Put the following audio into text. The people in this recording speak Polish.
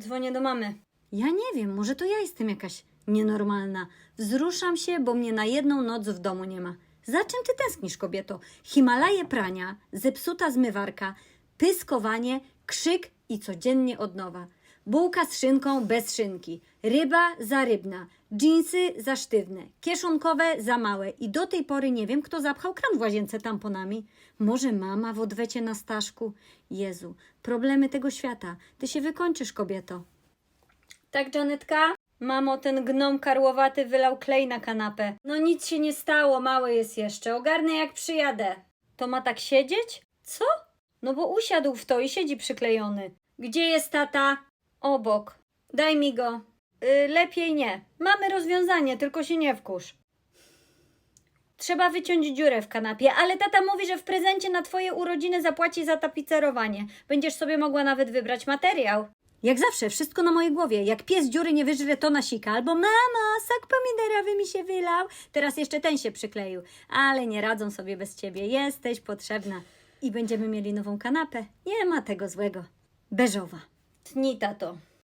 Dzwonię do mamy. Ja nie wiem, może to ja jestem jakaś nienormalna. Wzruszam się, bo mnie na jedną noc w domu nie ma. Za czym ty tęsknisz, kobieto? Himalaje prania, zepsuta zmywarka, pyskowanie, krzyk i codziennie od nowa. Bułka z szynką bez szynki, ryba za rybna, dżinsy za sztywne, kieszonkowe za małe i do tej pory nie wiem, kto zapchał kran w łazience tamponami. Może mama w odwecie na Staszku? Jezu, problemy tego świata. Ty się wykończysz, kobieto. Tak, Janetka? Mamo, ten gnom karłowaty wylał klej na kanapę. No nic się nie stało, mały jest jeszcze. Ogarnę jak przyjadę. To ma tak siedzieć? Co? No bo usiadł w to i siedzi przyklejony. Gdzie jest tata? Obok. Daj mi go. Y, lepiej nie. Mamy rozwiązanie, tylko się nie wkurz. Trzeba wyciąć dziurę w kanapie, ale tata mówi, że w prezencie na twoje urodziny zapłaci za tapicerowanie. Będziesz sobie mogła nawet wybrać materiał. Jak zawsze, wszystko na mojej głowie. Jak pies dziury nie wyżre, to nasika. Albo mama, sok pomidorowy mi się wylał. Teraz jeszcze ten się przykleił. Ale nie radzą sobie bez ciebie. Jesteś potrzebna. I będziemy mieli nową kanapę. Nie ma tego złego. Beżowa. Tni, tato.